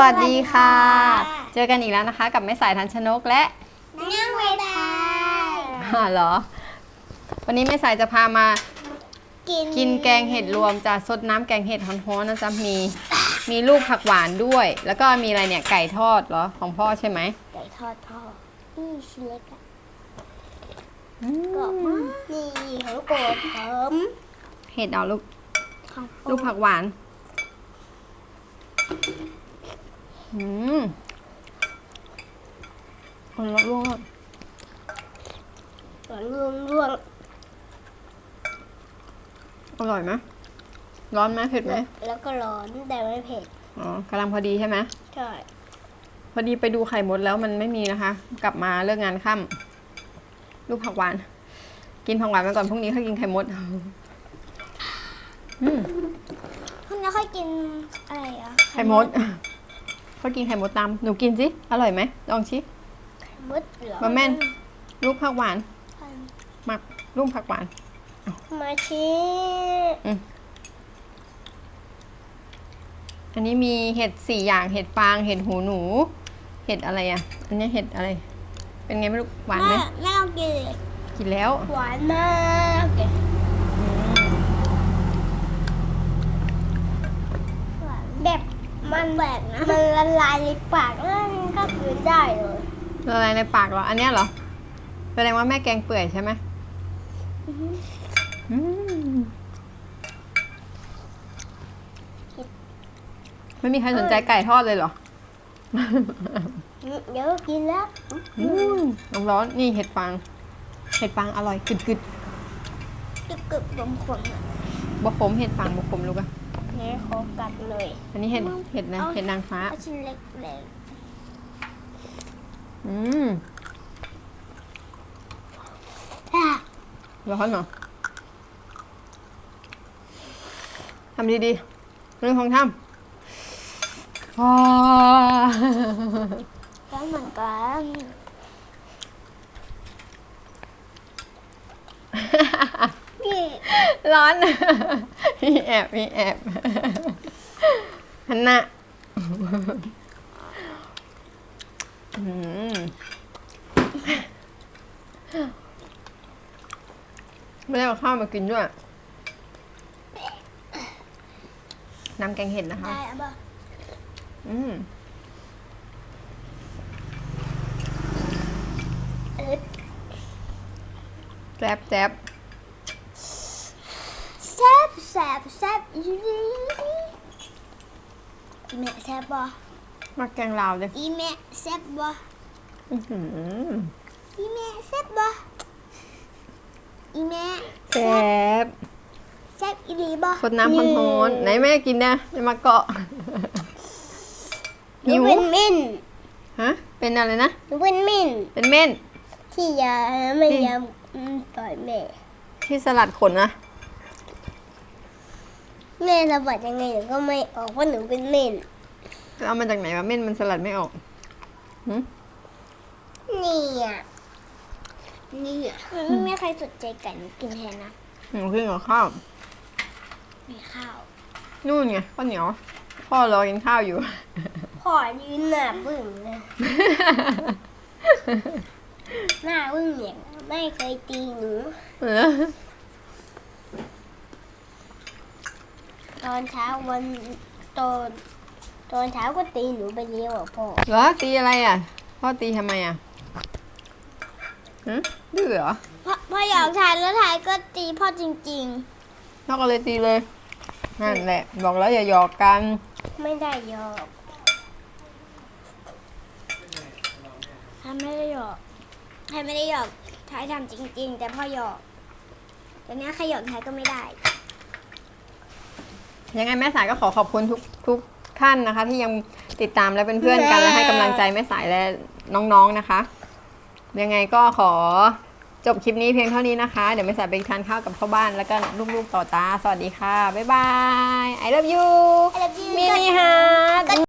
วัสดีค่ะสวัสดีค่ะ เจอกันอีกแล้วนะคะ กับแม่สายทันชนกและนั่งเวลาอ่าเหรอ วันนี้แม่สายจะพามากินกินแกงเห็ดรวมจะซดน้ำแกงเห็ดฮ้อนๆนะจ๊ะมี มีลูกผักหวานด้วย แล้วก็มีอะไรเนี่ยไก่ทอดเหรอของพ่อใช่ไหมไก่ทอดพ่อนี่ชิ้นเล็กอะอืมกรอบมากนี่ของโกรธผมเห็ดเอาลูกของโปรดลูกผักหวาน อืมคนละลูกหวานร่วงร่วงอร่อยไหมร้อนไหมเผ็ดไหม แล้วก็ร้อนแต่ไม่เผ็ด อ๋อกำลังพอดีใช่ไหมใช่ พอดีไปดูไข่มดแล้วมันไม่มีนะคะ กลับมาเลิกงานค่ำลูกผักหวาน กินผักหวานไปก่อนพรุ่งนี้ค่อยกินไข่มดอืมพรุ่งนี้ค่อยกินอะไรอะ ไข่มด เขากินไข่มดตามหนูกินสิ อร่อยไหมลองชิไข่มดเหรอมาแม่นลูกผักหวานหมักลูกผักหวาน มาชี้อันนี้มีเห็ดสี่อย่างเห็ดฟางเห็ดหูหนู เห็ดอะไรอะ อันนี้เห็ดอะไร เป็นไงไม่รู้หวานไหมแม่แม่ลองกินเลยกินแล้ว หวานมากเลยหวานแบบ มันแบบนะ มันละลายในปากแล้วมันก็คืนได้เลยละลายในปากเหรอ อันเนี้ยเหรอ แสดงว่าแม่แกงเปื่อยใช่ไหมอืมไม่มีใครสนใจไก่ทอดเลยเหรอ เดี๋ยวกินแล้วอืมร้อนๆนี่เห็ดฟาง เห็ดฟางอร่อยกึดกึดกึบกึบขมขมอะๆบะขมเห็ดฟางบะขมลูกอะ นี่ขอกัดเลยอันนี้เห็ดเห็ดนะเอาเห็ดนางฟ้าเอาชิ้นเล็กเลยอืมอะร้อนเหรอทำดีๆเรื่องของทำว้าแล้วเหมือนกันนี่ร้อน มีแอบมีแอบฮันนะไม่ได้เอาข้าวมากินด้วย น้ำแกงเห็ดนะคะ ได้อะบ่อืมเออแจ๊บแจ๊บ แซ่บแซ่บอีอีแม่แซ่บบ่มาแกงลาวเลยอีแม่แซ่บบ่อื้อหืออีแม่แซ่บบ่อีแม่แจ๊บแซ่บอีหลีบ่สดน้ำร้อนๆไหนแม่กินนะจะมาเกาะหนูเป็นมิ่นฮะ เป็นอะไรนะ หนูเป็นมิ่นเป็นเม่นที่ยาไม่นี่ยอมอืมปล่อยแม่ ที่สลัดขนนะ แม่ระบาดยังไงหนูก็ไม่ออกเพราะหนูเป็นมิ่นเอามาจากไหนวะเม่นมันสลัดไม่ออกหึนี่อะนี่อะไม่มีใครสนใจไก่หนูกินแทนนะหนูขึ้นกับข้าวมีข้าว นู่นไงข้าวเหนียวพ่อรอกินข้าวอยู่ พ่อยืนหน้าบึ้งเลย หน้าบึ้งเนี่ยไม่เคยตีหนู เออ ตอนเช้าวันตอนตอนเช้าก็ตีหนูไปเลี้ยวอะพ่อเหรอตีอะไรอะ พ่อตีทำไมอะหึดื้อเหรอพ่อพ่ออยากทานแล้วทายก็ตีพ่อจริงพ่อก็เลยตีเลยนั่นแหละ บอกแล้วอย่าหยอกกัน ๆ ไม่ได้หยอกทำไม่ได้หยอกทายไม่ได้หยอกทายทำจริง ๆ แต่พ่อหยอกแต่เนี้ยใครหยอกทายก็ไม่ได้ ยังไงแม่สายก็ขอขอบคุณทุกทุกท่านนะคะ ที่ยังติดตามและเป็นเพื่อนกันและให้กำลังใจแม่สายและน้องๆนะคะ ยังไงก็ขอจบคลิปนี้เพียงเท่านี้นะคะ เดี๋ยวแม่สายไปทานข้าวกับพ่อบ้านแล้วก็ลูกๆต่อจ้า สวัสดีค่ะ บ๊ายบาย I love you I love you มินิฮาร์